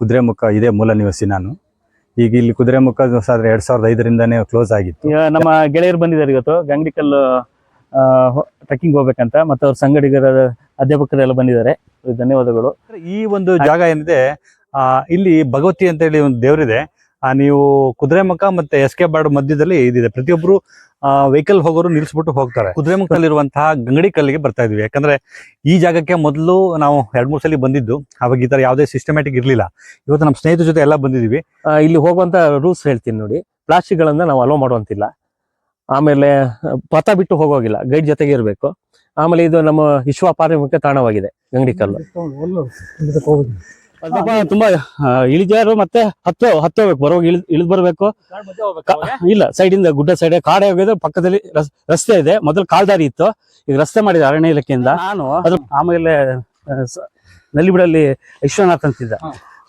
ಕುದುರೆಮುಖ ಇದೇ ಮೂಲ ನಿವಾಸಿ ನಾನು. ಈಗ ಇಲ್ಲಿ ಕುದುರೆಮುಖ ಸಾವಿರದ ಎರಡ್ ಸಾವಿರದ ಐದರಿಂದಾನೇ ಕ್ಲೋಸ್ ಆಗಿತ್ತು. ಈಗ ನಮ್ಮ ಗೆಳೆಯರು ಬಂದಿದ್ದಾರೆ ಇವತ್ತು. ಗಂಗಡಿಕಲ್ ಟ್ರೆಕ್ಕಿಂಗ್ ಹೋಗ್ಬೇಕಂತ ಮತ್ತೆ ಅವ್ರ ಸಂಗಡಿಗರ ಅಧ್ಯಾಪಕರೆಲ್ಲ ಬಂದಿದ್ದಾರೆ. ಧನ್ಯವಾದಗಳು. ಈ ಒಂದು ಜಾಗ ಏನಿದೆ ಆ ಇಲ್ಲಿ ಭಗವತಿ ಅಂತ ಹೇಳಿ ಒಂದು ದೇವರಿದೆ. ನೀವು ಕುದುರೆಮುಖ ಮತ್ತೆ ಎಸ್ ಕೆ ಬಾರ್ಡ್ ಮಧ್ಯದಲ್ಲಿ ಇದಿದೆ. ಪ್ರತಿಯೊಬ್ರು ವೆಹಿಕಲ್ ಹೋಗೋರು ನಿಲ್ಸ್ಬಿಟ್ಟು ಹೋಗ್ತಾರೆ. ಕುದುರೆಮುಖದಲ್ಲಿರುವಂತಹ ಗಂಗಡಿ ಕಲ್ಲಿಗೆ ಬರ್ತಾ ಇದ್ವಿ. ಯಾಕಂದ್ರೆ ಈ ಜಾಗಕ್ಕೆ ಮೊದಲು ನಾವು ಎರಡ್ ಮೂರ್ ಸಲ ಬಂದಿದ್ದು. ಅವಾಗ ಈ ತರ ಯಾವುದೇ ಸಿಸ್ಟಮ್ಯಾಟಿಕ್ ಇರ್ಲಿಲ್ಲ. ಇವತ್ತು ನಮ್ಮ ಸ್ನೇಹಿತರ ಜೊತೆ ಎಲ್ಲ ಬಂದಿದೀವಿ. ಇಲ್ಲಿ ಹೋಗುವಂತ ರೂಲ್ಸ್ ಹೇಳ್ತೀನಿ ನೋಡಿ. ಪ್ಲಾಸ್ಟಿಕ್ಗಳನ್ನ ನಾವು ಅಲೋ ಮಾಡುವಂತಿಲ್ಲ. ಆಮೇಲೆ ಆ, ಪಥ ಬಿಟ್ಟು ಹೋಗೋಗಿಲ್ಲ. ಗೈಡ್ ಜೊತೆಗೆ ಇರಬೇಕು. ಆಮೇಲೆ ಇದು ನಮ್ಮ ವಿಶ್ವ ಪಾರಂಭಿಕ ತಾಣವಾಗಿದೆ. ಗಂಗಡಿಕಲ್ಲು ಸ್ವಲ್ಪ ತುಂಬಾ ಆ, ಇಳಿಜಾರು ಮತ್ತೆ ಹತ್ತು ಹತ್ತೋಬೇಕು ಬರೋ ಇಳಿದ್ ಇಳಿದ್ ಬರ್ಬೇಕು. ಕ- ಇಲ್ಲ ಸೈಡ್ ಇಂದ ಗುಡ್ಡ ಸೈಡ್ ಕಾಡೆ ಹೋಗಿದ್ರೆ ಪಕ್ಕದಲ್ಲಿ ರಸ್- ರಸ್ತೆ ಇದೆ. ಮೊದಲು ಕಾಲ್ದಾರಿ ಇತ್ತು. ಈಗ ರಸ್ತೆ ಮಾಡಿದ ಅರಣ್ಯ ಇಲಾಖೆಯಿಂದ. ನಾನು. ಆಮೇಲೆ ಆ, ಸ- ನಲ್ಲಿಬಿಡಲ್ಲಿ ವಿಶ್ವನಾಥ್ ಅಂತಿದ್ದ.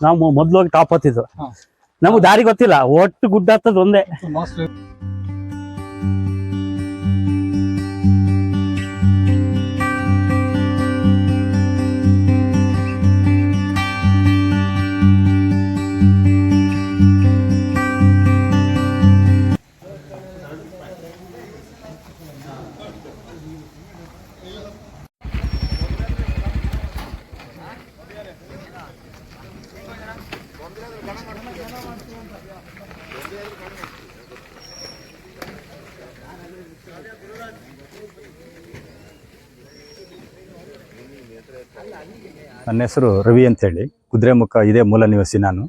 ನಾವು ಮೊದ್ಲು ಹೋಗಿ ಟಾಪ್ ಹತ್ತಿದ್ದು. ನಮ್ಗೆ ದಾರಿ ಗೊತ್ತಿಲ್ಲ. ಒಟ್ಟು ಗುಡ್ಡ ಹತ್ತದ ಒಂದೇ. ನನ್ನ ಹೆಸರು ರವಿ ಅಂತೇಳಿ. ಕುದುರೆಮುಖ ಇದೇ ಮೂಲ ನಿವಾಸಿ ನಾನು.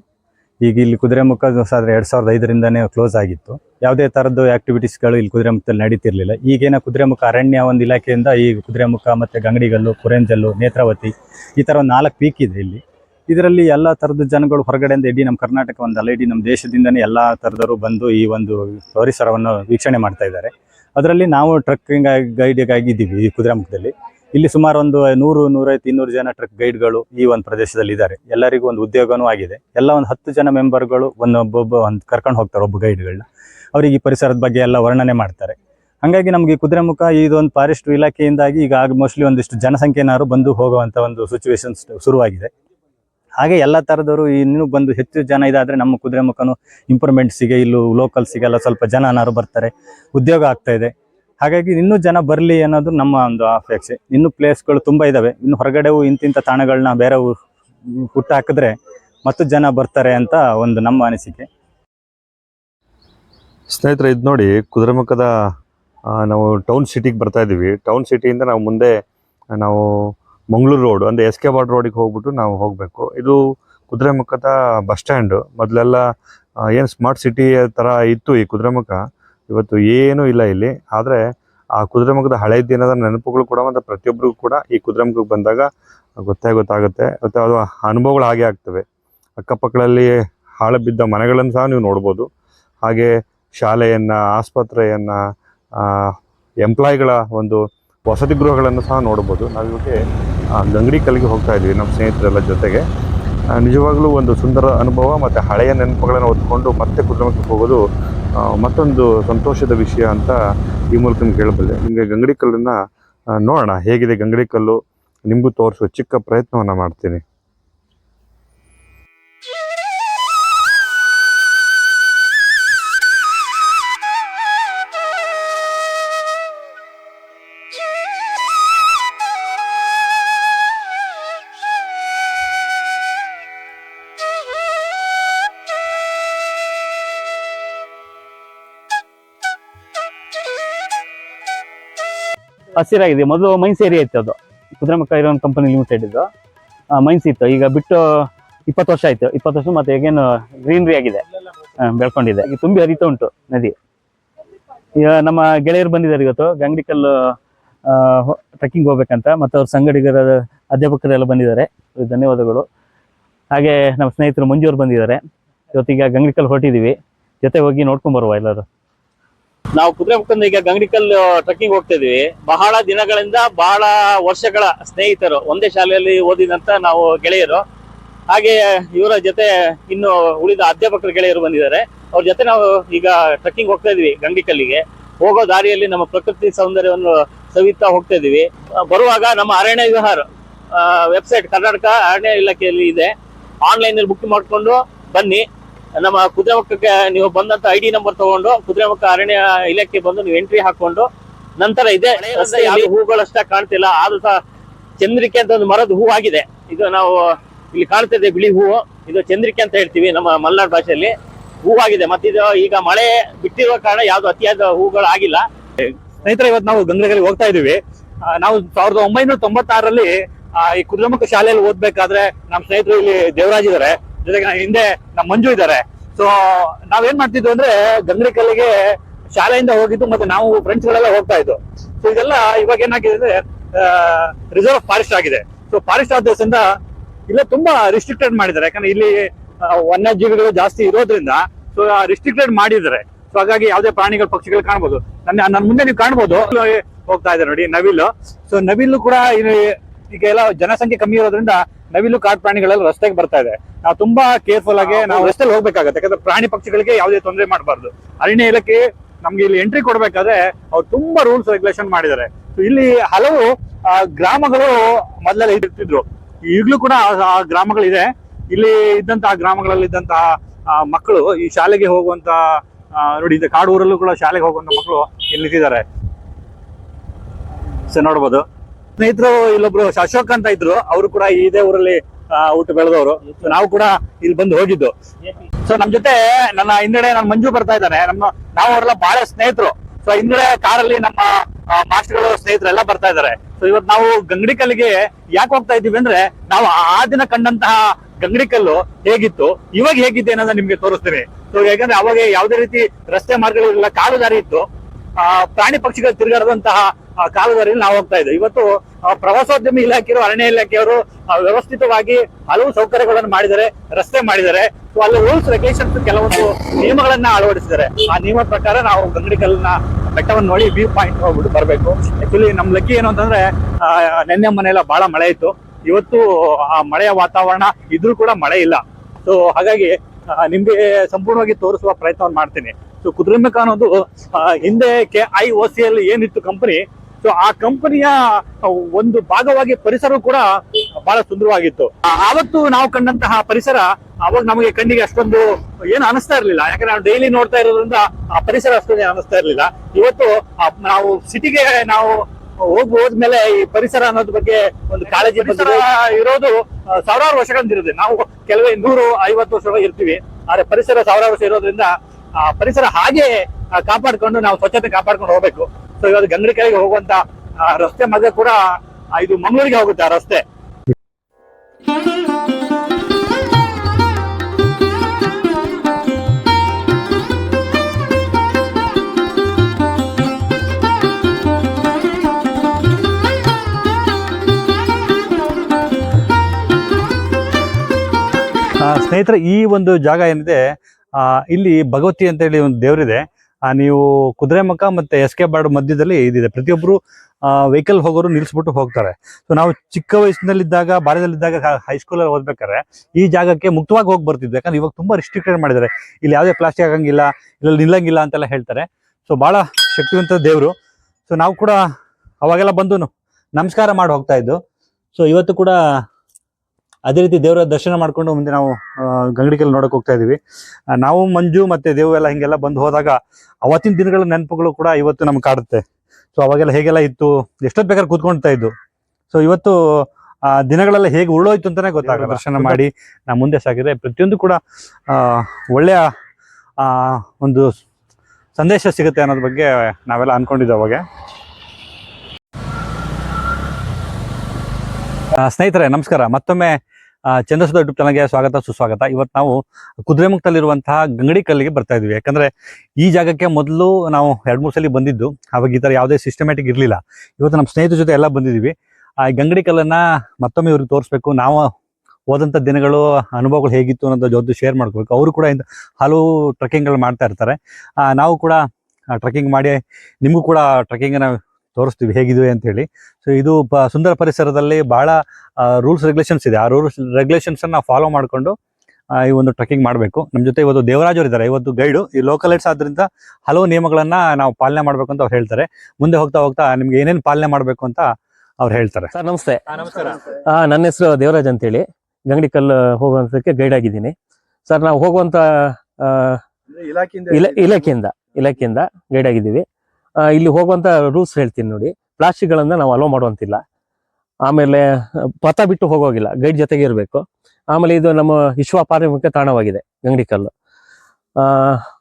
ಈಗ ಇಲ್ಲಿ ಕುದುರೆಮುಖ ಸಾವಿರದ ಎರಡು ಸಾವಿರದ ಐದರಿಂದನೇ ಕ್ಲೋಸ್ ಆಗಿತ್ತು. ಯಾವುದೇ ಥರದ್ದು ಆ್ಯಕ್ಟಿವಿಟೀಸ್ಗಳು ಇಲ್ಲಿ ಕುದುರೆಮುಖದಲ್ಲಿ ನಡೀತಿರಲಿಲ್ಲ. ಈಗೇನ ಕುದುರೆಮುಖ ಅರಣ್ಯ ಒಂದು ಇಲಾಖೆಯಿಂದ ಈ ಕುದುರೆಮುಖ ಮತ್ತು ಗಂಗಡಿಗಲ್ಲು, ಕುರೆಂಜಲ್ಲು, ನೇತ್ರಾವತಿ ಈ ಥರ ಒಂದು ನಾಲ್ಕು ಪೀಕ್ ಇದೆ ಇಲ್ಲಿ. ಇದರಲ್ಲಿ ಎಲ್ಲ ತರದ ಜನಗಳು ಹೊರಗಡೆಯಿಂದ ಇಡೀ ನಮ್ಮ ಕರ್ನಾಟಕ ಒಂದಲ್ಲ ಇಡೀ ನಮ್ಮ ದೇಶದಿಂದನೇ ಎಲ್ಲ ಥರದವರು ಬಂದು ಈ ಒಂದು ಪರಿಸರವನ್ನು ವೀಕ್ಷಣೆ ಮಾಡ್ತಾ ಇದ್ದಾರೆ. ಅದರಲ್ಲಿ ನಾವು ಟ್ರಕ್ಕಿಂಗ್ ಗೈಡ್ ಇದ್ದೀವಿ ಈ ಕುದುರೆಮುಖದಲ್ಲಿ. ಇಲ್ಲಿ ಸುಮಾರು ಒಂದು ನೂರು ನೂರೈವತ್ತು ಇನ್ನೂರು ಜನ ಟ್ರಕ್ ಗೈಡ್ಗಳು ಈ ಒಂದು ಪ್ರದೇಶದಲ್ಲಿ ಇದ್ದಾರೆ. ಎಲ್ಲರಿಗೂ ಒಂದು ಉದ್ಯೋಗನೂ ಆಗಿದೆ. ಎಲ್ಲ ಒಂದು ಹತ್ತು ಜನ ಮೆಂಬರ್ಗಳು ಒಂದೊಬ್ಬೊಬ್ಬ ಒಂದು ಕರ್ಕೊಂಡು ಹೋಗ್ತಾರೆ ಒಬ್ಬ ಗೈಡ್ಗಳನ್ನ ಅವರಿಗೆ ಈ ಪರಿಸರದ ಬಗ್ಗೆ ಎಲ್ಲ ವರ್ಣನೆ ಮಾಡ್ತಾರೆ. ಹಾಗಾಗಿ ನಮಗೆ ಈ ಕುದುರೆಮುಖ ಇದೊಂದು ಫಾರೆಸ್ಟ್ ಇಲಾಖೆಯಿಂದಾಗಿ ಈಗ ಮೋಸ್ಟ್ಲಿ ಒಂದಿಷ್ಟು ಜನಸಂಖ್ಯೆನಾರು ಬಂದು ಹೋಗುವಂತ ಒಂದು ಸಿಚುವೇಶನ್ಸ್ ಶುರುವಾಗಿದೆ. ಹಾಗೆ ಎಲ್ಲ ತರದವರು ಇನ್ನೂ ಬಂದು ಹೆಚ್ಚು ಜನ ಇದಾದರೆ ನಮ್ಮ ಕುದುರೆಮುಖನು ಇಂಪ್ರೂವ್ಮೆಂಟ್ಸಿಗೆ ಇಲ್ಲೂ ಲೋಕಲ್ಸಿಗೆಲ್ಲ ಸ್ವಲ್ಪ ಜನನಾರು ಬರ್ತಾರೆ, ಉದ್ಯೋಗ ಆಗ್ತಾ ಇದೆ. ಹಾಗಾಗಿ ಇನ್ನೂ ಜನ ಬರಲಿ ಅನ್ನೋದು ನಮ್ಮ ಒಂದು ಅಪೇಕ್ಷೆ ಇನ್ನು ಪ್ಲೇಸ್ಗಳು ತುಂಬಾ ಇದಾವೆ. ಇನ್ನು ಹೊರಗಡೆವು ಇಂತಿಂಥ ತಾಣಗಳನ್ನ ಬೇರೆ ಹುಟ್ಟು ಹಾಕಿದ್ರೆ ಮತ್ತು ಜನ ಬರ್ತಾರೆ ಅಂತ ಒಂದು ನಮ್ಮ ಅನಿಸಿಕೆ. ಸ್ನೇಹಿತರೆ, ಇದು ನೋಡಿ ಕುದುರೆಮುಖದ ನಾವು ಟೌನ್ ಸಿಟಿಗೆ ಬರ್ತಾ ಇದ್ದೀವಿ ಟೌನ್ ಸಿಟಿಯಿಂದ ನಾವು ಮುಂದೆ ನಾವು ಮಂಗಳೂರು ರೋಡ್, ಅಂದರೆ ಎಸ್ ಕೆ ಬಾರ್ಡ್ ರೋಡಿಗೆ ಹೋಗ್ಬಿಟ್ಟು ನಾವು ಹೋಗಬೇಕು. ಇದು ಕುದುರೆಮುಖದ ಬಸ್ ಸ್ಟ್ಯಾಂಡು. ಮೊದಲೆಲ್ಲ ಏನು ಸ್ಮಾರ್ಟ್ ಸಿಟಿ ಥರ ಇತ್ತು ಈ ಕುದುರೆಮುಖ ಇವತ್ತು ಏನೂ ಇಲ್ಲ ಇಲ್ಲಿ. ಆದರೆ ಆ ಕುದುರೆಮುಖದ ಹಳೆ ದಿನದ ನೆನಪುಗಳು ಕೂಡ ಮತ್ತು ಪ್ರತಿಯೊಬ್ಬರಿಗೂ ಕೂಡ ಈ ಕುದುರೆಮುಖಕ್ಕೆ ಬಂದಾಗ ಗೊತ್ತೇ ಗೊತ್ತಾಗುತ್ತೆ. ಮತ್ತು ಅದು ಅನುಭವಗಳು ಹಾಗೆ ಆಗ್ತವೆ. ಅಕ್ಕಪಕ್ಕದಲ್ಲಿ ಹಾಳು ಬಿದ್ದ ಮನೆಗಳನ್ನು ಸಹ ನೀವು ನೋಡ್ಬೋದು. ಹಾಗೆ ಶಾಲೆಯನ್ನ, ಆಸ್ಪತ್ರೆಯನ್ನ ಎಂಪ್ಲಾಯ್ಗಳ ಒಂದು ವಸತಿ ಗೃಹಗಳನ್ನು ಸಹ ನೋಡ್ಬೋದು. ನಾವಿವಾಗ ಗಂಗಡಿ ಕಲ್ಲಿಗೆ ಹೋಗ್ತಾ ಇದ್ವಿ, ನಮ್ಮ ಸ್ನೇಹಿತರೆಲ್ಲ ಜೊತೆಗೆ. ನಿಜವಾಗಲೂ ಒಂದು ಸುಂದರ ಅನುಭವ ಮತ್ತು ಹಳೆಯ ನೆನಪುಗಳನ್ನು ಹೊತ್ಕೊಂಡು ಮತ್ತೆ ಕುಟುಂಬಕ್ಕೆ ಹೋಗೋದು ಮತ್ತೊಂದು ಸಂತೋಷದ ವಿಷಯ ಅಂತ ಈ ಮೂಲಕ ನಿಮ್ಗೆ ಹೇಳಬಲ್ಲೆ. ನಿಮಗೆ ಗಂಗಡಿ ಕಲ್ಲನ್ನು ನೋಡೋಣ, ಹೇಗಿದೆ ಗಂಗಡಿ ಕಲ್ಲು? ನಿಮಗೂ ತೋರಿಸುವ ಚಿಕ್ಕ ಪ್ರಯತ್ನವನ್ನು ಮಾಡ್ತೀನಿ. ಹಸಿರಾಗಿದೆ. ಮೊದಲು ಮೈನ್ಸ್ ಏರಿಯಾ ಇತ್ತು ಅದು. ಕುದ್ರಮಕ್ಕ ಇರೋ ಕಂಪನಿ ಲಿಮಿಟೆಡ್ ಇದು. ಮೈನ್ಸ್ ಇತ್ತು. ಈಗ ಬಿಟ್ಟು ಇಪ್ಪತ್ತು ವರ್ಷ ಆಯ್ತು. ಇಪ್ಪತ್ತು ವರ್ಷ ಮತ್ತೆ ಈಗೇನು ಗ್ರೀನ್ರಿ ಆಗಿದೆ. ಬೆಳ್ಕೊಂಡಿದೆ. ಈಗ ತುಂಬಿ ಹರಿತಾ ಉಂಟು ನದಿ. ಈಗ ನಮ್ಮ ಗೆಳೆಯರು ಬಂದಿದ್ದಾರೆ ಇವತ್ತು. ಗಂಗಡಿಕಲ್ ಟ್ರೆಕ್ಕಿಂಗ್ ಹೋಗ್ಬೇಕಂತ. ಮತ್ತು ಅವ್ರ ಸಂಗಡಿಗರ ಅಧ್ಯಾಪಕರೆಲ್ಲ ಬಂದಿದ್ದಾರೆ. ಧನ್ಯವಾದಗಳು. ಹಾಗೆ ನಮ್ಮ ಸ್ನೇಹಿತರು ಮಂಜೂರು ಬಂದಿದ್ದಾರೆ. ಇವತ್ತೀಗ ಗಂಗಡಿಕಲ್ ಹೊರಟಿದೀವಿ ಜೊತೆ ಹೋಗಿ ನೋಡ್ಕೊಂಡ್ ಬರುವ ಎಲ್ಲರೂ. ನಾವು ಕುದುರೆಮುಖದಿಂದ ಈಗ ಗಂಗಡಿಕಲ್ ಟ್ರಕ್ಕಿಂಗ್ ಹೋಗ್ತಾ ಇದೀವಿ ಬಹಳ ದಿನಗಳಿಂದ ಬಹಳ ವರ್ಷಗಳ ಸ್ನೇಹಿತರು ಒಂದೇ ಶಾಲೆಯಲ್ಲಿ ಓದಿದಂತ ನಾವು ಗೆಳೆಯರು. ಹಾಗೆ ಇವರ ಜೊತೆ ಇನ್ನು ಉಳಿದ ಅಧ್ಯಾಪಕರ ಗೆಳೆಯರು ಬಂದಿದ್ದಾರೆ. ಅವ್ರ ಜೊತೆ ನಾವು ಈಗ ಟ್ರಕ್ಕಿಂಗ್ ಹೋಗ್ತಾ ಇದೀವಿ ಗಂಗಡಿಕಲ್ಲಿಗೆ. ಹೋಗೋ ದಾರಿಯಲ್ಲಿ ನಮ್ಮ ಪ್ರಕೃತಿ ಸೌಂದರ್ಯವನ್ನು ಸವಿತಾ ಹೋಗ್ತಾ ಇದೀವಿ ಬರುವಾಗ ನಮ್ಮ ಅರಣ್ಯ ವಿಹಾರ ವೆಬ್ಸೈಟ್ ಕರ್ನಾಟಕ ಅರಣ್ಯ ಇಲಾಖೆಯಲ್ಲಿ ಇದೆ. ಆನ್ಲೈನ್ ಅಲ್ಲಿ ಬುಕ್ ಮಾಡಿಕೊಂಡು ಬನ್ನಿ. ನಮ್ಮ ಕುದುರೆಮುಖಕ್ಕೆ ನೀವು ಬಂದಂತ ಐ ಡಿ ನಂಬರ್ ತಗೊಂಡು ಕುದುರೆಮುಖ ಅರಣ್ಯ ಇಲಾಖೆ ಬಂದು ನೀವು ಎಂಟ್ರಿ ಹಾಕೊಂಡು ನಂತರ ಇದೆ ಹೂಗಳಷ್ಟ ಕಾಣ್ತಿಲ್ಲ ಆದ್ರೂ ಸಹ ಚಂದ್ರಿಕೆ ಅಂತ ಒಂದು ಮರದ ಹೂ ಆಗಿದೆ. ಇದು ನಾವು ಇಲ್ಲಿ ಕಾಣ್ತಿದೆ ಬಿಳಿ ಹೂವು ಇದು ಚಂದ್ರಿಕೆ ಅಂತ ಹೇಳ್ತೀವಿ ನಮ್ಮ ಮಲೆನಾಡು ಭಾಷೆಯಲ್ಲಿ. ಹೂವಾಗಿದೆ ಮತ್ತಿದು ಈಗ ಮಳೆ ಬಿಟ್ಟಿರುವ ಕಾರಣ ಯಾವ್ದು ಅತಿಯಾದ ಹೂಗಳು ಆಗಿಲ್ಲ. ಸ್ನೇಹಿತರೆ ಇವತ್ತು ನಾವು ಗಂಗನಗರಿಗೆ ಹೋಗ್ತಾ ಇದೀವಿ ನಾವು ಸಾವಿರದ ಒಂಬೈನೂರ ತೊಂಬತ್ತಾರರಲ್ಲಿ ಈ ಕುದುರೆಮುಖ ಶಾಲೆಯಲ್ಲಿ ಓದ್ಬೇಕಾದ್ರೆ ನಮ್ಮ ಸ್ನೇಹಿತರು ಇಲ್ಲಿ ದೇವರಾಜ್ ಇದಾರೆ ಜೊತೆಗೆ ಹಿಂದೆ ನಮ್ಮ ಮಂಜು ಇದ್ದಾರೆ. ಸೊ ನಾವೇನ್ ಮಾಡ್ತಿದ್ವಿ ಅಂದ್ರೆ ಗಂಗರಿಕಲ್ಲಿಗೆ ಶಾಲೆಯಿಂದ ಹೋಗಿದ್ದು ಮತ್ತೆ ನಾವು ಫ್ರೆಂಡ್ಸ್ ಗಳೆಲ್ಲ ಹೋಗ್ತಾ ಇದ್ವು ಸೊ ಇದೆಲ್ಲ ಇವಾಗ ಏನಾಗಿದೆ ಅಂದ್ರೆ ರಿಸರ್ವ್ ಫಾರೆಸ್ಟ್ ಆಗಿದೆ. ಸೊ ಫಾರೆಸ್ಟ್ ಆದೇಶದಿಂದ ಇಲ್ಲ ತುಂಬಾ ರಿಸ್ಟ್ರಿಕ್ಟೆಡ್ ಮಾಡಿದ್ದಾರೆ. ಯಾಕಂದ್ರೆ ಇಲ್ಲಿ ವನ್ಯಜೀವಿಗಳು ಜಾಸ್ತಿ ಇರೋದ್ರಿಂದ ಸೊ ರಿಸ್ಟ್ರಿಕ್ಟೆಡ್ ಮಾಡಿದ್ದಾರೆ. ಸೊ ಹಾಗಾಗಿ ಯಾವುದೇ ಪ್ರಾಣಿಗಳು, ಪಕ್ಷಿಗಳು ಕಾಣ್ಬೋದು. ನನ್ನ ನನ್ನ ಮುಂದೆ ನೀವು ಕಾಣ್ಬೋದು. ಹೋಗ್ತಾ ಇದೆ ನೋಡಿ ನವಿಲು. ಸೊ ನವಿಲು ಕೂಡ ಈಗ ಎಲ್ಲ ಜನಸಂಖ್ಯೆ ಕಮ್ಮಿ ಇರೋದ್ರಿಂದ ನವಿಲು ಕಾಡು ಪ್ರಾಣಿಗಳೆಲ್ಲ ರಸ್ತೆಗೆ ಬರ್ತಾ ಇದೆ. ನಾವು ತುಂಬಾ ಕೇರ್ಫುಲ್ ಆಗಿ ನಾವು ರಸ್ತೆಲಿ ಹೋಗ್ಬೇಕಾಗತ್ತೆ ಯಾಕಂದ್ರೆ ಪ್ರಾಣಿ ಪಕ್ಷಿಗಳಿಗೆ ಯಾವುದೇ ತೊಂದರೆ ಮಾಡಬಾರ್ದು. ಅರಣ್ಯ ಇಲಾಖೆ ನಮ್ಗೆ ಇಲ್ಲಿ ಎಂಟ್ರಿ ಕೊಡ್ಬೇಕಾದ್ರೆ ಅವ್ರು ತುಂಬಾ ರೂಲ್ಸ್ ರೆಗ್ಯುಲೇಷನ್ ಮಾಡಿದ್ದಾರೆ. ಇಲ್ಲಿ ಹಲವು ಗ್ರಾಮಗಳು ಮೊದಲೆಲ್ಲ ಇರ್ತಿದ್ರು. ಈಗಲೂ ಕೂಡ ಆ- ಗ್ರಾಮಗಳಿದೆ. ಇಲ್ಲಿ ಇದ್ದಂತಹ ಗ್ರಾಮಗಳಲ್ಲಿ ಇದ್ದಂತಹ ಮಕ್ಕಳು ಈ ಶಾಲೆಗೆ ಹೋಗುವಂತ ನೋಡಿ ಕಾಡೂರಲ್ಲೂ ಕಾಡು ಊರಲ್ಲೂ ಕೂಡ ಶಾಲೆಗೆ ಹೋಗುವಂತ ಮಕ್ಕಳು ಇಲ್ಲಿ ನಿಂತಿದ್ದಾರೆ. ಸೊ ನೋಡ್ಬೋದು. ಸ್ನೇಹಿತರು ಇಲ್ಲೊಬ್ರು ಅಶೋಕ್ ಅಂತ ಇದ್ರು ಅವರು ಕೂಡ ಇದೇ ಊರಲ್ಲಿ ಊಟ ಬೆಳೆದವರು. ನಾವು ಕೂಡ ಇಲ್ಲಿ ಬಂದು ಹೋಗಿದ್ದು. ಸೊ ನಮ್ ಜೊತೆ ನನ್ನ ಹಿಂದಡೆ ನನ್ನ ಮಂಜು ಬರ್ತಾ ಇದ್ದಾರೆ ನಮ್ಮ ನಾವು ಅವರೆಲ್ಲ ಬಹಳ ಸ್ನೇಹಿತರು. ಸೊ ಹಿಂದ್ಗಡೆ ಕಾರಲ್ಲಿ ನಮ್ಮ ಮಾಸ್ಟರ್ಗಳು ಸ್ನೇಹಿತರೆಲ್ಲ ಬರ್ತಾ ಇದ್ದಾರೆ ಸೊ ಇವತ್ತು ನಾವು ಗಂಗಡಿ ಕಲ್ಲಿಗೆ ಯಾಕೆ ಹೋಗ್ತಾ ಇದ್ದೀವಿ ಅಂದ್ರೆ ನಾವು ಆ ದಿನ ಕಂಡಂತಹ ಗಂಗಡಿ ಕಲ್ಲು ಹೇಗಿತ್ತು ಇವಾಗ ಹೇಗಿದೆ ಅನ್ನೋದನ್ನ ನಿಮ್ಗೆ ತೋರಿಸ್ತೀನಿ. ಸೊ ಯಾಕಂದ್ರೆ ಅವಾಗ ಯಾವುದೇ ರೀತಿ ರಸ್ತೆ ಮಾರ್ಗಗಳಿಲ್ಲ ಕಾಲು ದಾರಿ ಇತ್ತು. ಆ, ಪ್ರಾಣಿ ಪಕ್ಷಿಗಳು ತಿರುಗಾಡದಂತಹ ಆ, ಕಾಲು ನಾವು ಹೋಗ್ತಾ ಇದ್ದೀವಿ. ಇವತ್ತು ಪ್ರವಾಸೋದ್ಯಮ ಇಲಾಖೆಯವರು ಅರಣ್ಯ ಇಲಾಖೆಯವರು ವ್ಯವಸ್ಥಿತವಾಗಿ ಹಲವು ಸೌಕರ್ಯಗಳನ್ನು ಮಾಡಿದ್ದಾರೆ ರಸ್ತೆ ಮಾಡಿದ್ದಾರೆ. ಅಲ್ಲಿ ರೂಲ್ಸ್ ರೆಗ್ಯುಲೇಷನ್ಸ್ ಕೆಲವೊಂದು ನಿಯಮಗಳನ್ನ ಅಳವಡಿಸಿದ್ದಾರೆ. ಆ ನಿಯಮ ಪ್ರಕಾರ ನಾವು ಗಂಗಡಿಕಲ್ನ ಬೆಟ್ಟವನ್ನು ನೋಡಿ ವ್ಯೂ ಪಾಯಿಂಟ್ ಹೋಗ್ಬಿಟ್ಟು ಬರಬೇಕು. ಆಕ್ಚುಲಿ ನಮ್ ಲಕ್ಕಿ ಏನು ಅಂತಂದ್ರೆ ನಿನ್ನೆ ಮನೆಯೆಲ್ಲ ಬಹಳ ಮಳೆ ಇತ್ತು. ಇವತ್ತು ಆ ಮಳೆಯ ವಾತಾವರಣ ಇದ್ರೂ ಕೂಡ ಮಳೆ ಇಲ್ಲ. ಸೊ ಹಾಗಾಗಿ ನಿಮ್ಗೆ ಸಂಪೂರ್ಣವಾಗಿ ತೋರಿಸುವ ಪ್ರಯತ್ನವನ್ನು ಮಾಡ್ತೀನಿ. ಸೊ ಕುದುರೆಮುಖ ಅನ್ನೋದು ಹಿಂದೆ ಕೆ ಐ ಓ ಸಿ ಅಲ್ಲಿ ಏನಿತ್ತು ಕಂಪನಿ ಸೊ ಆ ಕಂಪನಿಯ ಒಂದು ಭಾಗವಾಗಿ ಪರಿಸರ ಕೂಡ ಬಹಳ ಸುಂದರವಾಗಿತ್ತು. ಆವತ್ತು ನಾವು ಕಂಡಂತಹ ಪರಿಸರ ಅವಾಗ ನಮಗೆ ಕಣ್ಣಿಗೆ ಅಷ್ಟೊಂದು ಏನು ಅನಿಸ್ತಾ ಇರ್ಲಿಲ್ಲ. ಯಾಕಂದ್ರೆ ನಾವು ಡೈಲಿ ನೋಡ್ತಾ ಇರೋದ್ರಿಂದ ಆ ಪರಿಸರ ಅಷ್ಟೊಂದು ಅನಿಸ್ತಾ ಇರ್ಲಿಲ್ಲ. ಇವತ್ತು ನಾವು ಸಿಟಿಗೆ ನಾವು ಹೋಗಿ ಹೋದ್ಮೇಲೆ ಈ ಪರಿಸರ ಅನ್ನೋದ್ ಬಗ್ಗೆ ಒಂದು ಕಾಳಜಿ ಪರಿಸರ ಇರೋದು ಸಾವಿರಾರು ವರ್ಷಗಳಿಂದ ಇರುತ್ತೆ ನಾವು ಕೆಲವೇ ನೂರು ಐವತ್ತು ವರ್ಷಗಳು ಇರ್ತೀವಿ. ಆದ್ರೆ ಪರಿಸರ ಸಾವಿರಾರು ವರ್ಷ ಇರೋದ್ರಿಂದ ಆ ಪರಿಸರ ಹಾಗೆ ಕಾಪಾಡ್ಕೊಂಡು ನಾವು ಸ್ವಚ್ಛತೆ ಕಾಪಾಡ್ಕೊಂಡು ಹೋಗ್ಬೇಕು. ಸೊ ಇವಾಗ ಗಂಗಡಿ ಹೋಗುವಂತ ರಸ್ತೆ ಮಧ್ಯೆ ಕೂಡ ಇದು ಮಂಗಳೂರಿಗೆ ಹೋಗುತ್ತೆ ಆ ರಸ್ತೆ. ಸ್ನೇಹಿತರೆ, ಈ ಒಂದು ಜಾಗ ಏನಿದೆ ಇಲ್ಲಿ ಭಗವತಿ ಅಂತ ಹೇಳಿ ಒಂದು ದೇವರಿದೆ. ನೀವು ಕುದುರೆಮುಖ ಮತ್ತೆ ಎಸ್ ಕೆ ಬಾರ್ಡ್ ಮಧ್ಯದಲ್ಲಿ ಇದಿದೆ. ಪ್ರತಿಯೊಬ್ಬರು ವೆಹಿಕಲ್ ಹೋಗೋರು ನಿಲ್ಸ್ಬಿಟ್ಟು ಹೋಗ್ತಾರೆ. ಸೊ ನಾವು ಚಿಕ್ಕ ವಯಸ್ಸಿನಲ್ಲಿದ್ದಾಗ, ಬಾಲ್ಯದಲ್ಲಿದ್ದಾಗ ಹೈಸ್ಕೂಲಲ್ಲಿ ಓದ್ಬೇಕಾದ್ರೆ ಈ ಜಾಗಕ್ಕೆ ಮುಕ್ತವಾಗಿ ಹೋಗಿ ಬರ್ತಿದ್ವಿ. ಯಾಕಂದ್ರೆ ಇವಾಗ ತುಂಬಾ ರಿಸ್ಟ್ರಿಕ್ಟೆಡ್ ಮಾಡಿದ್ದಾರೆ. ಇಲ್ಲಿ ಯಾವುದೇ ಪ್ಲಾಸ್ಟಿಕ್ ಆಗಂಗಿಲ್ಲ ಇಲ್ಲಿ ನಿಲ್ಲಂಗಿಲ್ಲ ಅಂತೆಲ್ಲ ಹೇಳ್ತಾರೆ. ಸೊ ಬಹಳ ಶಕ್ತಿವಂತ ದೇವರು. ಸೊ ನಾವು ಕೂಡ ಅವಾಗೆಲ್ಲ ಬಂದು ನಮಸ್ಕಾರ ಮಾಡಿ ಹೋಗ್ತಾ ಇದ್ದು. ಸೊ ಇವತ್ತು ಕೂಡ ಅದೇ ರೀತಿ ದೇವರ ದರ್ಶನ ಮಾಡ್ಕೊಂಡು ಮುಂದೆ ನಾವು ಗಂಗಡಿಕಲ್ಲಿ ನೋಡಕ್ ಹೋಗ್ತಾ ಇದೀವಿ. ನಾವು, ಮಂಜು ಮತ್ತೆ ದೇವು ಎಲ್ಲ ಹಿಂಗೆಲ್ಲ ಬಂದು ಹೋದಾಗ ಅವತ್ತಿನ ದಿನಗಳ ನೆನಪುಗಳು ಕೂಡ ಇವತ್ತು ನಮ್ಗೆ ಕಾಡುತ್ತೆ. ಸೊ ಅವಾಗೆಲ್ಲ ಹೇಗೆಲ್ಲ ಇತ್ತು ಎಷ್ಟೊತ್ತು ಬೇಕಾದ್ರೆ ಕೂತ್ಕೊಳ್ತಾ ಇದ್ದು. ಸೊ ಇವತ್ತು, ಆ, ದಿನಗಳೆಲ್ಲ ಹೇಗೆ ಉಳ್ಳೋಯ್ತು ಅಂತಾನೆ ಗೊತ್ತಾಗಲ್ಲ. ದರ್ಶನ ಮಾಡಿ ನಾ ಮುಂದೆ ಸಾಗಿದ್ರೆ ಪ್ರತಿಯೊಂದು ಕೂಡ ಒಳ್ಳೆಯ ಒಂದು ಸಂದೇಶ ಸಿಗುತ್ತೆ ಅನ್ನೋದ್ರ ಬಗ್ಗೆ ನಾವೆಲ್ಲ ಅನ್ಕೊಂಡಿದ್ದೆ ಅವಾಗ. ಸ್ನೇಹಿತರೆ, ನಮಸ್ಕಾರ. ಮತ್ತೊಮ್ಮೆ ಚಂದ್ರಸುದ ಯೂಟ್ಯೂಬ್ ಚಾನಲ್ಗೆ ಸ್ವಾಗತ, ಸುಸ್ವಾಗತ. ಇವತ್ತು ನಾವು ಕುದುರೆಮುಖದಲ್ಲಿರುವಂತಹ ಗಂಗಡಿ ಕಲ್ಲಿಗೆ ಬರ್ತಾ ಇದ್ವಿ ಯಾಕಂದ್ರೆ ಈ ಜಾಗಕ್ಕೆ ಮೊದಲು ನಾವು ಎರಡು, ಮೂರು ಸಲ ಬಂದಿದ್ದು. ಅವಾಗ ಈ ಥರ ಯಾವುದೇ ಸಿಸ್ಟಮ್ಯಾಟಿಕ್ ಇರಲಿಲ್ಲ. ಇವತ್ತು ನಮ್ಮ ಸ್ನೇಹಿತರ ಜೊತೆ ಎಲ್ಲ ಬಂದಿದ್ದೀವಿ. ಆ ಗಂಗಡಿ ಕಲ್ಲನ್ನ ಮತ್ತೊಮ್ಮೆ ಇವ್ರಿಗೆ ತೋರಿಸ್ಬೇಕು. ನಾವು ಹೋದಂಥ ದಿನಗಳು, ಅನುಭವಗಳು ಹೇಗಿತ್ತು ಅನ್ನೋದ್ರ ಜೊತೆ ಶೇರ್ ಮಾಡ್ಕೋಬೇಕು. ಅವರು ಕೂಡ ಇಂಥ ಹಲವು ಟ್ರೆಕ್ಕಿಂಗ್ಗಳು ಮಾಡ್ತಾ ಇರ್ತಾರೆ. ನಾವು ಕೂಡ ಟ್ರೆಕ್ಕಿಂಗ್ ಮಾಡಿ, ನಿಮಗೂ ಕೂಡ ಟ್ರೆಕ್ಕಿಂಗನ್ನ ತೋರಿಸ್ತೀವಿ ಹೇಗಿದೆ ಅಂತ ಹೇಳಿ. ಸೊ ಇದು ಪ ಸುಂದರ ಪರಿಸರದಲ್ಲಿ ಬಹಳ ರೂಲ್ಸ್ ರೆಗ್ಯುಲೇಷನ್ಸ್ ಇದೆ. ಆ ರೂಲ್ಸ್ ರೆಗ್ಯುಲೇಷನ್ಸ್ ನಾವು ಫಾಲೋ ಮಾಡಿಕೊಂಡು ಈ ಒಂದು ಟ್ರೆಕ್ಕಿಂಗ್ ಮಾಡಬೇಕು. ನಮ್ಮ ಜೊತೆ ಇವತ್ತು ದೇವರಾಜ್ ಅವರು ಇದ್ದಾರೆ ಇವತ್ತು ಗೈಡು ಈ ಲೋಕಲ್ ಐಟ್ಸ್ ಆದ್ರಿಂದ ಹಲವು ನಿಯಮಗಳನ್ನ ನಾವು ಪಾಲನೆ ಮಾಡಬೇಕು ಅಂತ ಅವ್ರು ಹೇಳ್ತಾರೆ. ಮುಂದೆ ಹೋಗ್ತಾ ಹೋಗ್ತಾ ನಿಮ್ಗೆ ಏನೇನು ಪಾಲನೆ ಮಾಡಬೇಕು ಅಂತ ಅವ್ರು ಹೇಳ್ತಾರೆ. ಸರ್ ನಮಸ್ತೆ. ನನ್ನ ಹೆಸರು ದೇವರಾಜ್ ಅಂತೇಳಿ ಗಂಗಡಿಕಲ್ ಹೋಗುವಂತಕ್ಕೆ ಗೈಡ್ ಆಗಿದ್ದೀನಿ. ಸರ್ ನಾವು ಹೋಗುವಂತ ಇಲಾಖೆಯಿಂದ ಇಲ- ಇಲಾಖೆಯಿಂದ ಇಲಾಖೆಯಿಂದ ಗೈಡ್ ಆಗಿದ್ದೀವಿ. ಇಲ್ಲಿ ಹೋಗುವಂತ ರೂಲ್ಸ್ ಹೇಳ್ತೀನಿ ನೋಡಿ. ಪ್ಲಾಸ್ಟಿಕ್ ಗಳನ್ನ ನಾವು ಅಲೋ ಮಾಡುವಂತಿಲ್ಲ. ಆಮೇಲೆ ಪಥ ಬಿಟ್ಟು ಹೋಗೋಗಿಲ್ಲ. ಗೈಡ್ ಜೊತೆಗೆ ಇರಬೇಕು. ಆಮೇಲೆ ಇದು ನಮ್ಮ ವಿಶ್ವ ಪಾರಂಭಿಕ ತಾಣವಾಗಿದೆ ಗಂಗಡಿಕಲ್ಲು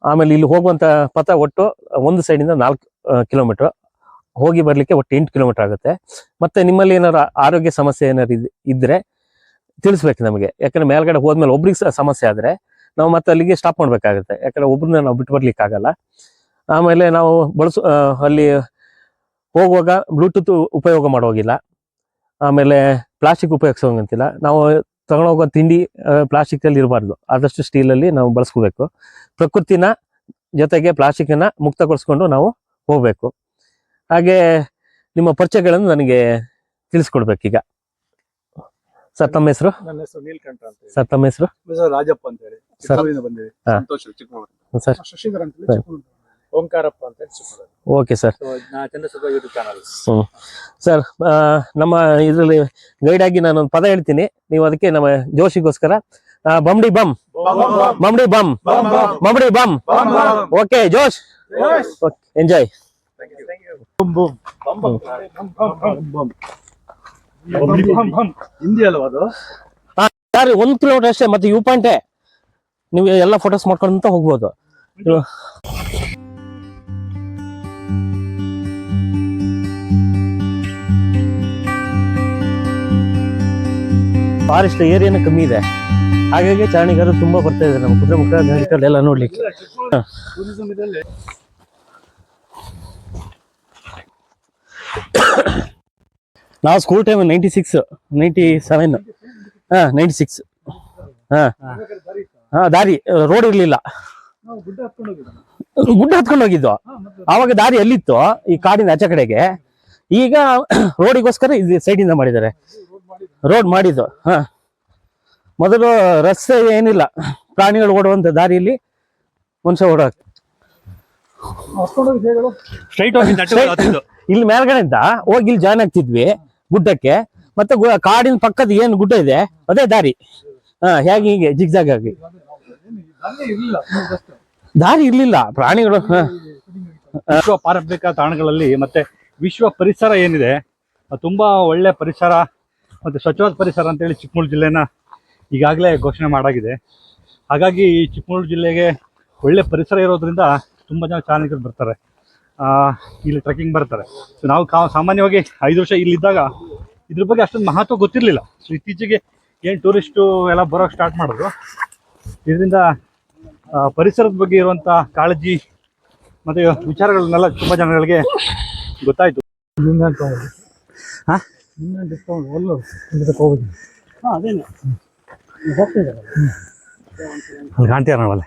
ಆಮೇಲೆ ಇಲ್ಲಿ ಹೋಗುವಂತ ಪಥ ಒಟ್ಟು ಒಂದು ಸೈಡಿಂದ ನಾಲ್ಕು ಕಿಲೋಮೀಟರ್ ಹೋಗಿ ಬರ್ಲಿಕ್ಕೆ ಒಟ್ಟು ಎಂಟು ಕಿಲೋಮೀಟರ್ ಆಗುತ್ತೆ. ಮತ್ತೆ ನಿಮ್ಮಲ್ಲಿ ಏನಾದ್ರು ಆರೋಗ್ಯ ಸಮಸ್ಯೆ ಏನಾದ್ರು ಇದ್- ಇದ್ರೆ ತಿಳಿಸ್ಬೇಕು ನಮಗೆ. ಯಾಕಂದ್ರೆ ಮೇಲ್ಗಡೆ ಹೋದ್ಮೇಲೆ ಒಬ್ರಿಗೆ ಸಮಸ್ಯೆ ಆದ್ರೆ ನಾವು ಮತ್ತೆ ಅಲ್ಲಿಗೆ ಸ್ಟಾಪ್ ಮಾಡ್ಬೇಕಾಗುತ್ತೆ. ಯಾಕಂದ್ರೆ ಒಬ್ರನ್ನ ನಾವು ಬಿಟ್ಟು ಬರ್ಲಿಕ್ಕೆ ಆಗಲ್ಲ ಆಮೇಲೆ ನಾವು ಬಳಸು ಅಲ್ಲಿ ಹೋಗುವಾಗ ಬ್ಲೂಟೂತ್ ಉಪಯೋಗ ಮಾಡೋಗಿಲ್ಲ ಆಮೇಲೆ ಪ್ಲಾಸ್ಟಿಕ್ ಉಪಯೋಗಿಸೋಂಗಂತಿಲ್ಲ ನಾವು ತಗೊಂಡೋಗೋ ತಿಂಡಿ ಪ್ಲಾಸ್ಟಿಕ್ ಅಲ್ಲಿ ಇರಬಾರ್ದು. ಆದಷ್ಟು ಸ್ಟೀಲ್ ಅಲ್ಲಿ ನಾವು ಬಳಸ್ಕೋಬೇಕು. ಪ್ರಕೃತಿನ ಜೊತೆಗೆ ಪ್ಲಾಸ್ಟಿಕ್ ಅನ್ನ ಮುಕ್ತಗೊಳಿಸ್ಕೊಂಡು ನಾವು ಹೋಗ್ಬೇಕು. ಹಾಗೆ ನಿಮ್ಮ ಪರಿಚಯಗಳನ್ನು ನನಗೆ ತಿಳಿಸ್ಕೊಡ್ಬೇಕೀಗ. ಸರ್ ತಮ್ಮ ಹೆಸರು? ನನ್ನ ಹೆಸರು ನೀಲ್ಕಂಠ ಅಂತ ಹೇಳಿ. ಸರ್ ತಮ್ಮ ಹೆಸರು? ರಾಜಪ್ಪ ಅಂತ ಹೇಳಿ. ಚಿಕ್ಕಮಗಳೂರಿಂದ ಸಂತೋಷ್ ಚಿಕ್ಕಮಗಳೂರು. ಸರ್. ಶಶಿಧರ್ ಅಂತ ಹೇಳಿ. ಚಿಕ್ಕಮಗಳೂರು. ಓಂಕಾರಪ್ಪ ಅಂತ ಓಕೆ ಸರ್. ಸರ್ ನಮ್ಮ ಇದರಲ್ಲಿ ಗೈಡ್ ಆಗಿ ನಾನು ಒಂದು ಪದ ಹೇಳ್ತೀನಿ. ನೀವು ಅದಕ್ಕೆ ನಮ್ಮ ಜೋಶಿಗೋಸ್ಕರ ಆ, ಬಂಬ್ಡಿ ಬಮ್. ಬಮ್ಡಿ ಬಮ್. ಬಮ್ಡಿ ಬಮ್. ಓಕೆ ಜೋಶ್. ಎಂಜಾಯ್ ಹಿಂದಿ ಅಲ್ವಾ ಅದು? ಸರ್ ಒಂದ್ ಕಿಲೋಮೀಟರ್ ಅಷ್ಟೇ ಮತ್ತೆ ಯು ಪಾಯಿಂಟೇ. ನೀವು ಎಲ್ಲ ಫೋಟೋಸ್ ಮಾಡ್ಕೊಂಡಂತ ಹೋಗ್ಬೋದು. ಫಾರೆಸ್ಟ್ ಏರಿಯಾನು ಕಮ್ಮಿ ಇದೆ. ಹಾಗಾಗಿ ಚಾರಣಿಗಾರರು ತುಂಬಾ ಬರ್ತಾ ಇದ್ದಾರೆ ನಮ್ಮ ಕುದುರೆಮುಖ ಎಲ್ಲ ನೋಡ್ಲಿಕ್ಕೆ. ನಾವು school time ninety six ninety seven ಹಾ ನೈಂಟಿ ಸಿಕ್ಸ್ ಹಾ. ಹಾ, ದಾರಿ ರೋಡ್ ಇರ್ಲಿಲ್ಲ. ಗುಡ್ಡ ಹತ್ಕೊಂಡು ಹೋಗಿದ್ದು ಆವಾಗ ದಾರಿ ಎಲ್ಲಿತ್ತು ಈ ಕಾಡಿನ ಆಚೆ ಕಡೆಗೆ. ಈಗ ರೋಡಿಗೋಸ್ಕರ ಇದು ಸೈಡಿಂದ ಮಾಡಿದ್ದಾರೆ. ರೋಡ್ ಮಾಡಿದ್ದು. ಹಾ. ಮೊದಲು ರಸ್ತೆ ಏನಿಲ್ಲ. ಪ್ರಾಣಿಗಳು ಓಡುವಂತ ದಾರಿಯಲ್ಲಿ ಮನುಷ್ಯ ಓಡೋ ಹತ್ಕೊಂಡು ಹೋಗಿ ಹೇಳು ಸ್ಟ್ರೈಟ್ ಹೋಗಿ. ಇಲ್ಲಿ ಮೇಲ್ಗಡೆಯಿಂದ ಹೋಗಿ ಇಲ್ಲಿ ಜಾಯ್ನ್ ಆಗ್ತಿದ್ವಿ ಗುಡ್ಡಕ್ಕೆ. ಮತ್ತೆ ಕಾಡಿನ ಪಕ್ಕದ ಏನ್ ಗುಡ್ಡ ಇದೆ ಅದೇ ದಾರಿ. ಹಾ ಹೇಗೆ ಹೀಗೆ ಜಿಗ್ಜಾಗ್ ಆಗಿ. ದಾರಿ ಇರ್ಲಿಲ್ಲ. ಪ್ರಾಣಿಗಳು ವಿಶ್ವ ಪಾರಂಪರಿಕ ತಾಣಗಳಲ್ಲಿ ಮತ್ತೆ ವಿಶ್ವ ಪರಿಸರ ಏನಿದೆ ಅದು ತುಂಬಾ ಒಳ್ಳೆ ಪರಿಸರ. ಮತ್ತೆ ಸ್ವಚ್ಛವಾದ ಪರಿಸರ ಅಂತೇಳಿ ಚಿಕ್ಕಮಗಳೂರು ಜಿಲ್ಲೆನ ಈಗಾಗಲೇ ಘೋಷಣೆ ಮಾಡಾಗಿದೆ. ಹಾಗಾಗಿ ಈ ಚಿಕ್ಕಮಗಳೂರು ಜಿಲ್ಲೆಗೆ ಒಳ್ಳೆ ಪರಿಸರ ಇರೋದ್ರಿಂದ ತುಂಬ ಜನ ಚಾಲಕರು ಬರ್ತಾರೆ. ಇಲ್ಲಿ ಟ್ರೆಕ್ಕಿಂಗ್ ಬರ್ತಾರೆ. ಸೊ ನಾವು ಕಾ ಸಾಮಾನ್ಯವಾಗಿ ಐದು ವರ್ಷ ಇಲ್ಲಿದ್ದಾಗ ಇದ್ರ ಬಗ್ಗೆ ಅಷ್ಟೊಂದು ಮಹತ್ವ ಗೊತ್ತಿರಲಿಲ್ಲ. ಸೊ ಇತ್ತೀಚೆಗೆ ಏನು ಟೂರಿಸ್ಟು ಎಲ್ಲ ಬರೋಕ್ಕೆ ಸ್ಟಾರ್ಟ್ ಮಾಡಿದ್ರು. ಇದರಿಂದ ಪರಿಸರದ ಬಗ್ಗೆ ಇರುವಂಥ ಕಾಳಜಿ ಮತ್ತು ವಿಚಾರಗಳನ್ನೆಲ್ಲ ತುಂಬ ಜನಗಳಿಗೆ ಗೊತ್ತಾಯ್ತು. ಅಲ್ಲಿ ಕಾಣ್ತೀರ ನಾವಲ್ಲ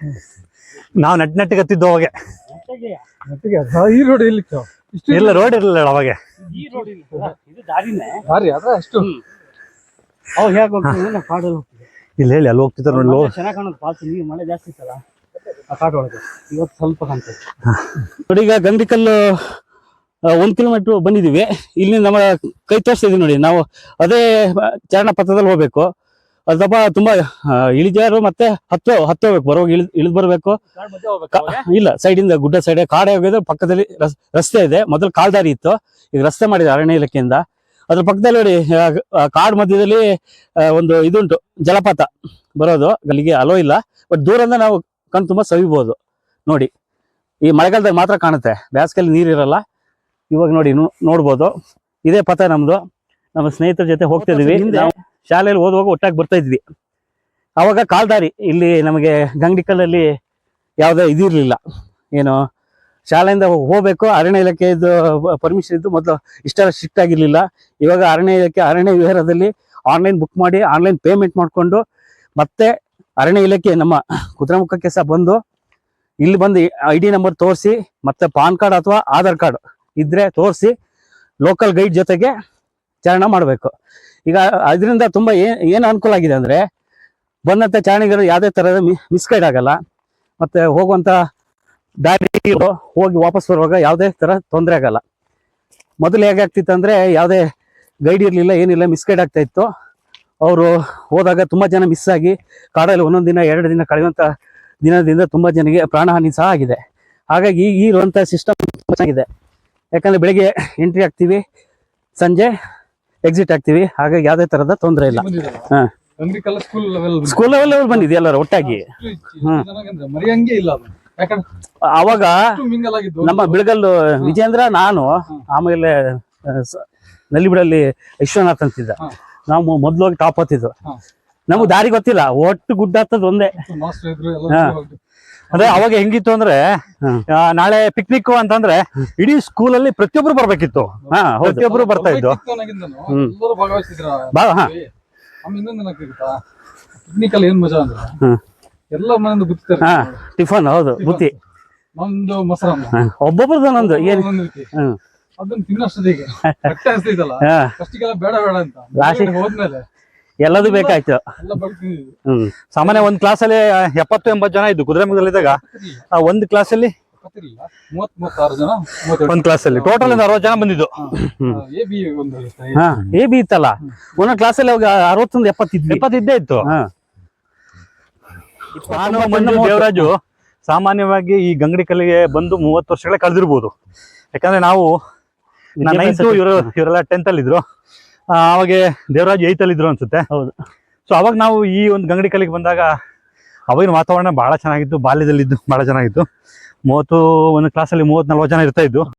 ನಾವು ನಟ್ ನೆಟ್ಟಿಗೆ ಹತ್ತಿದ್ದು ಅವಾಗೆ. ಈ ರೋಡ್ ಇಲ್ಲಿ ಇಲ್ಲ ರೋಡ್ ಇರಲಿಲ್ಲ ಅವಾಗೆ. ಇದು ದಾರಿನೇ. ದಾರಿ ಅದ ಅಷ್ಟು. ಅವಾಗ ಹೇಗೆ ಹೋಗ್ತೀವಿ ಕಾಡಲ್ಲಿ ಹೋಗ್ತೀವಿ ಇಲ್ಲಿ ಹೇಳಿ ಅಲ್ಲಿ ಹೋಗ್ತಿದ್ರು ನೋಡಿ ಲೋ ಚೆನ್ನಾಗಿ ಕಾಣೋದು ಫಾಲ್ಸ್ ನೀರು ಮಳೆ ಜಾಸ್ತಿ ಇತ್ತಲ್ಲ ಆ ಕಾಡು ಒಳಗೆ ಇವತ್ತು ಸ್ವಲ್ಪ ಕಾಣ್ತದೆ. ನೋಡಿ ಈಗ ಗಂಡಿಕಲ್ ಒಂದ್ ಕಿಲೋಮೀಟ್ರ್ ಬಂದಿದ್ದೀವಿ ಇಲ್ಲಿ ನಮ್ಮ ಕೈ ತೋರಿಸ್ತಾ ನೋಡಿ. ನಾವು ಅದೇ ಚರಣ ಪಥದಲ್ಲಿ ಹೋಗ್ಬೇಕು. ಅದಪ್ಪ ತುಂಬಾ ಆ, ಇಳಿಜಾರು ಮತ್ತೆ ಹತ್ತು ಹತ್ತೋಗ್ಬೇಕು ಬರೋ ಇಳಿದ್ ಇಳಿದ್ ಬರ್ಬೇಕು. ಇಲ್ಲ ಸೈಡ್ ಇಂದ ಗುಡ್ಡ ಸೈಡ್ ಕಾಡೆ ಹೋಗಿದ್ರೆ ಪಕ್ಕದಲ್ಲಿ ರಸ್- ರಸ್ತೆ ಇದೆ. ಮೊದಲು ಕಾಲ್ದಾರಿ ಇತ್ತು. ಈಗ ರಸ್ತೆ ಮಾಡಿದೆ ಅರಣ್ಯ ಇಲಾಖೆಯಿಂದ. ಅದ್ರ ಪಕ್ಕದಲ್ಲಿ ನೋಡಿ ಕಾಡ್ ಮಧ್ಯದಲ್ಲಿ ಒಂದು ಇದುಂಟು ಜಲಪಾತ. ಬರೋದು ಅಲ್ಲಿಗೆ ಅಲೋ ಇಲ್ಲ. ಬಟ್ ದೂರದಿಂದ ನಾವು ಕಣ್ ತುಂಬಾ ಸವಿಬಹುದು ನೋಡಿ ಈ ಮಳೆಗಾಲದಾಗ ಮಾತ್ರ ಕಾಣುತ್ತೆ. ಬೇಸಿಗೆಯಲ್ಲಿ ನೀರಿರಲ್ಲ ಇವಾಗ ನೋಡಿ ನೋಡ್ಬೋದು. ಇದೇ ಪಥ ನಮ್ದು. ನಮ್ಮ ಸ್ನೇಹಿತರ ಜೊತೆ ಹೋಗ್ತಾ ಇದೀವಿ ನಾವು ಶಾಲೆಯಲ್ಲಿ ಓದುವಾಗ ಒಟ್ಟಾಗಿ ಬರ್ತಾ ಇದ್ವಿ. ಅವಾಗ ಕಾಲ್ದಾರಿ ಇಲ್ಲಿ ನಮಗೆ ಗಂಗಡಿಕಲ್ಲಲ್ಲಿ ಯಾವುದೇ ಇದಿರಲಿಲ್ಲ ಏನು ಶಾಲೆಯಿಂದ ಹೋಗ್ಬೇಕು ಅರಣ್ಯ ಇಲಾಖೆದು ಪರ್ಮಿಷನ್ ಇದ್ದು ಮೊದಲು ಇಷ್ಟೆಲ್ಲ ಸ್ಟ್ರಿಕ್ಟ್ ಆಗಿರಲಿಲ್ಲ. ಇವಾಗ ಅರಣ್ಯ ಇಲಾಖೆ ಅರಣ್ಯ ವಿಹಾರದಲ್ಲಿ ಆನ್ಲೈನ್ ಬುಕ್ ಮಾಡಿ ಆನ್ಲೈನ್ ಪೇಮೆಂಟ್ ಮಾಡಿಕೊಂಡು ಮತ್ತೆ ಅರಣ್ಯ ಇಲಾಖೆ ನಮ್ಮ ಕುದುರೆಮುಖಕ್ಕೆ ಸಹ ಬಂದು ಇಲ್ಲಿ ಬಂದು ಐ ಡಿ ನಂಬರ್ ತೋರಿಸಿ ಮತ್ತೆ ಪಾನ್ ಕಾರ್ಡ್ ಅಥವಾ ಆಧಾರ್ ಕಾರ್ಡ್ ಇದ್ರೆ ತೋರಿಸಿ ಲೋಕಲ್ ಗೈಡ್ ಜೊತೆಗೆ ಚಾರಣ ಮಾಡಬೇಕು. ಈಗ ಅದರಿಂದ ತುಂಬ ಏನು ಅನುಕೂಲ ಆಗಿದೆ ಅಂದರೆ ಬಂದಂಥ ಚಾರಣಿಗರು ಯಾವುದೇ ಥರದ ಮಿಸ್ಗೈಡ್ ಆಗಲ್ಲ. ಮತ್ತು ಹೋಗುವಂಥ ದಾರಿ ಹೋಗಿ ವಾಪಸ್ ಬರುವಾಗ ಯಾವುದೇ ಥರ ತೊಂದರೆ ಆಗಲ್ಲ. ಮೊದಲು ಹೇಗಾಗ್ತಿತ್ತು ಅಂದರೆ ಯಾವುದೇ ಗೈಡ್ ಇರಲಿಲ್ಲ, ಏನಿಲ್ಲ ಮಿಸ್ಗೈಡ್ ಆಗ್ತಾ ಇತ್ತು. ಅವರು ಹೋದಾಗ ತುಂಬ ಜನ ಮಿಸ್ ಆಗಿ ಕಾಡಲ್ಲಿ ಒಂದೊಂದು ದಿನ, ಎರಡು ದಿನ ಕಳೆಯುವಂಥ ದಿನದಿಂದ ತುಂಬ ಜನಕ್ಕೆ ಪ್ರಾಣಹಾನಿ ಸಹ ಆಗಿದೆ. ಹಾಗಾಗಿ ಈ ಇರುವಂಥ ಸಿಸ್ಟಮ್ ಚೆನ್ನಾಗಿದೆ. ಯಾಕಂದರೆ ಬೆಳಿಗ್ಗೆ ಎಂಟ್ರಿ ಆಗ್ತೀವಿ ಸಂಜೆ ಎಕ್ಸಿಟ್ ಆಗ್ತೀವಿ ಹಾಗಾಗಿ ಯಾವುದೇ ಥರದ ತೊಂದರೆ ಇಲ್ಲ. ಹಾ. ಸ್ಕೂಲ್ ಲೆವೆಲ್ ಲೆವೆಲ್ ಬಂದಿದೆ. ಎಲ್ಲರೂ ಒಟ್ಟಾಗಿ. ಅವಾಗ ನಮ್ಮ ಬಿಳಗಲ್ಲು ವಿಜೇಂದ್ರ ನಾನು ಆಮೇಲೆ ನಲ್ಲಿಬಿಡಲ್ಲಿ ವಿಶ್ವನಾಥ್ ಅಂತಿದ್ದ. ನಾವು ಮೊದ್ಲು ಹೋಗಿ ಟಾಪ್ ಹತ್ತಿದ್ದು. ಹಾ. ನಮ್ಗೆ ದಾರಿ ಗೊತ್ತಿಲ್ಲ ಒಟ್ಟು ಗುಡ್ಡ ಹತ್ತದ ಒಂದೇ. ಅಂದ್ರೆ ಅವಾಗ ಹೆಂಗಿತ್ತು ಅಂದ್ರೆ ಆ, ನಾಳೆ ಪಿಕ್ನಿಕ್ ಅಂತಂದ್ರೆ ಇಡೀ ಸ್ಕೂಲ್ ಅಲ್ಲಿ ಪ್ರತಿಯೊಬ್ರು ಬರ್ಬೇಕಿತ್ತು. ಹಾ ಹೌದು ಪ್ರತಿಯೊಬ್ರು ಬರ್ತಾ ಇದ್ದು. ಹ್ಮ್. ಎಲ್ಲರೂ ಭಾಗವಹಿಸಿದ್ರ. ಬಾ ಹಾ. ಆಮೇಲೆ ಇನ್ನೊಂದು ಏನಾಗ್ತಿತ್ತಾ ಪಿಕ್ನಿಕ್ ಅಲ್ಲಿ ಏನ್ ಮಜಾ ಅಂದ್ರೆ? ಹ್ಮ್. ಎಲ್ಲ ಮನೆಯಿಂದ ಗುತ್ತಾರೆ ಹಾ ಟಿಫನ್ ಹೌದು ಬುತ್ತಿ. ನಮ್ದು ಮೊಸರನ್ನ. ಹಾ, ಒಬ್ಬೊಬ್ರದ್ದು ಒಂದೊಂದು ಏನ್? ಒಂದೊಂದು ರೀತಿ. ಹ್ಮ್. ಅದನ್ನ ತಿನ್ನಷ್ಟೊತ್ತಿಗೆ. ಹೊಟ್ಟೆ ಹಸ್ತಿದ್ದಲ್ಲ ಹಾ. ಫಸ್ಟಿಗೆಲ್ಲ ಬೇಡ ಬೇಡ ಅಂತ. ಲಾಸ್ಟಿಗೆ- ಹೋದ್ಮೇಲೆ ಎಲ್ಲದೂ ಬೇಕಾಯ್ತು. ಹ್ಮ್. ಸಾಮಾನ್ಯ ಒಂದ್ ಕ್ಲಾಸಲ್ಲಿ ಎಪ್ಪತ್ತು ಎಂಬತ್ತು ಜನ ಇದ್ದು ಕುದುರೆಮುಖದಲ್ಲಿದ್ದಾಗ ಆ ಒಂದ್ ಕ್ಲಾಸಲ್ಲಿ ಒಂದ್ ಕ್ಲಾಸಲ್ಲಿ ಟೋಟಲ್ ಒಂದು ಅರವತ್ತು ಜನ ಬಂದಿದ್ದು. ಹಾ. ಎ ಬಿ ಇತ್ತಲ್ಲ? ಒಂದೊಂದು ಕ್ಲಾಸಲ್ಲಿ ಅವಾಗ ಅರವತ್ತೊಂದು ಎಪ್ಪತ್ತಿದ್ದು ಎಪ್ಪತ್ತಿದ್ದೇ ಇತ್ತು. ನಾನು ಮಣ್ಣು ದೇವರಾಜು ಸಾಮಾನ್ಯವಾಗಿ ಈ ಗಂಗಡಿ ಕಲ್ಲಿಗೆ ಬಂದು ಮೂವತ್ತು ವರ್ಷಗಳೇ ಕಳೆದಿರ್ಬೋದು. ಯಾಕಂದ್ರೆ ನಾವು ನೈನ್ತ್ ಇವರು ಇವರೆಲ್ಲ ಟೆಂತ್ ಅಲ್ಲಿ ಇದ್ರು ಅವಾಗ ದೇವರಾಜ್ ಏತಲ್ಲಿ ಇದ್ರು ಅನ್ಸುತ್ತೆ. ಹೌದು. ಸೊ ಅವಾಗ ನಾವು ಈ ಒಂದು ಗಂಗಡಿ ಕಲ್ಲಿಗೆ ಬಂದಾಗ ಅವಾಗಿನ ವಾತಾವರಣ ಬಹಳ ಚೆನ್ನಾಗಿತ್ತು ಬಾಲ್ಯದಲ್ಲಿದ್ದು ಬಹಳ ಚೆನ್ನಾಗಿತ್ತು. ಮೂವತ್ತು ಒಂದು ಕ್ಲಾಸಲ್ಲಿ ಮೂವತ್ತು ನಲ್ವತ್ತು ಜನ ಇರ್ತಾ ಇದ್ದು